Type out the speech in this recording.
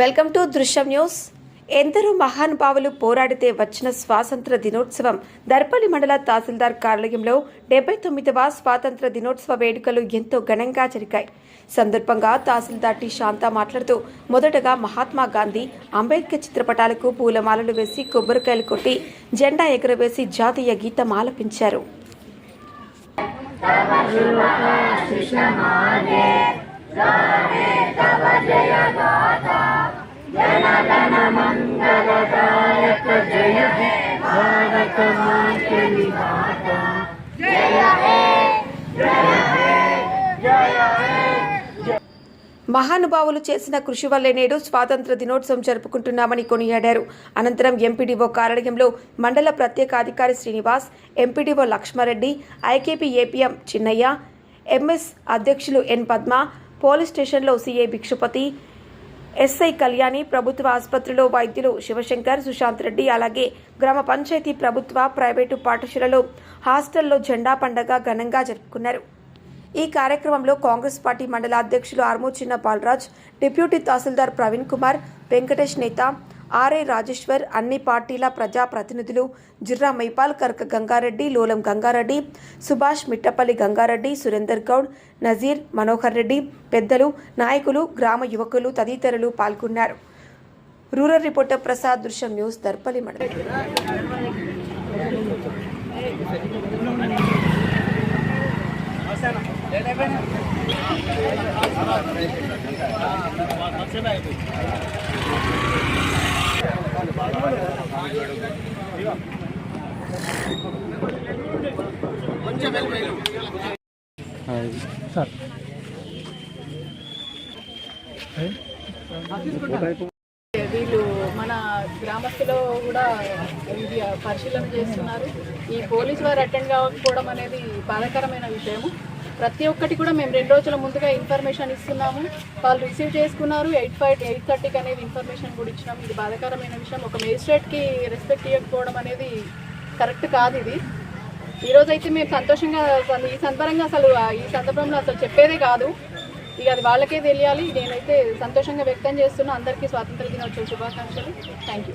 Welcome to దృశ్యం news. ఎందరో మహానుభావులు పోరాడితే వచ్చిన స్వాతంత్ర దినోత్సవం దర్పల్లి మండల తహసీల్దార్ కార్యాలయంలో డెబ్బై తొమ్మిదవ స్వాతంత్ర దినోత్సవ వేడుకలు ఎంతో ఘనంగా జరిగాయి. సందర్భంగా తహసీల్దార్ టి. శాంత మాట్లాడుతూ మొదటగా మహాత్మా గాంధీ అంబేద్కర్ చిత్రపటాలకు పూలమాలలు వేసి కొబ్బరికాయలు కొట్టి జెండా ఎగురవేసి జాతీయ గీతం ఆలపించారు. మహానుభావులు చేసిన కృషి వల్లే నేడు స్వాతంత్ర దినోత్సవం జరుపుకుంటున్నామని కొనియాడారు. అనంతరం ఎంపీడీఓ కార్యాలయంలో మండల ప్రత్యేక అధికారి Srinivas MPDO Laxma Reddy IKP APM Chinnaiah MS అధ్యక్షులు ఎన్ పద్మ పోలీస్ స్టేషన్లో సీఏ భిక్షుపతి ఎస్ఐ కళ్యాణి ప్రభుత్వ ఆసుపత్రిలో వైద్యులు శివశంకర్ సుశాంత్ రెడ్డి అలాగే గ్రామ పంచాయతీ ప్రభుత్వ ప్రైవేటు పాఠశాలలో హాస్టల్లో జెండా పండగ ఘనంగా జరుపుకున్నారు. ఈ కార్యక్రమంలో కాంగ్రెస్ పార్టీ మండల అధ్యక్షులు ఆర్మూ చిన్న డిప్యూటీ తహసీల్దార్ ప్రవీణ్ కుమార్ వెంకటేష్ నేత ఆర్ఐ రాజేశ్వర్ అన్ని పార్టీల ప్రజా ప్రతినిధులు జిర్రా మైపాల్ కర్క గంగారెడ్డి లోలం గంగారెడ్డి సుభాష్ మిట్టపల్లి గంగారెడ్డి సురేందర్ గౌడ్ నజీర్ మనోహర్ రెడ్డి పెద్దలు నాయకులు గ్రామ యువకులు తదితరులు పాల్గొన్నారు. రూరల్ రిపోర్టర్ ప్రసాద్ దృశ్యం న్యూస్ దర్పల్లి మండలం. సార్ వీళ్ళు మన గ్రామస్తులు కూడా ఇది పరిశీలన చేస్తున్నారు. ఈ పోలీసు వారు అటెండ్ కాకపోవడం అనేది బాధాకరమైన విషయము. ప్రతి ఒక్కటి కూడా మేము రెండు రోజుల ముందుగా ఇన్ఫర్మేషన్ ఇస్తున్నాము. వాళ్ళు రిసీవ్ చేసుకున్నారు. ఎయిట్ ఫైవ్ ఎయిట్ థర్టీకి అనేది ఇన్ఫర్మేషన్ కూడా ఇచ్చినాం. ఇది బాధాకరమైన విషయం. ఒక మేజిస్ట్రేట్కి రెస్పెక్ట్ ఇవ్వకపోవడం అనేది కరెక్ట్ కాదు ఇది. ఈరోజైతే అయితే మేము సంతోషంగా అసలు ఈ సందర్భంగా అసలు ఈ సందర్భంలో అసలు చెప్పేదే కాదు. ఇక అది వాళ్ళకే తెలియాలి. నేనైతే సంతోషంగా వ్యక్తం చేస్తున్నా. అందరికీ స్వాతంత్ర దినోత్సవ శుభాకాంక్షలు. Thank you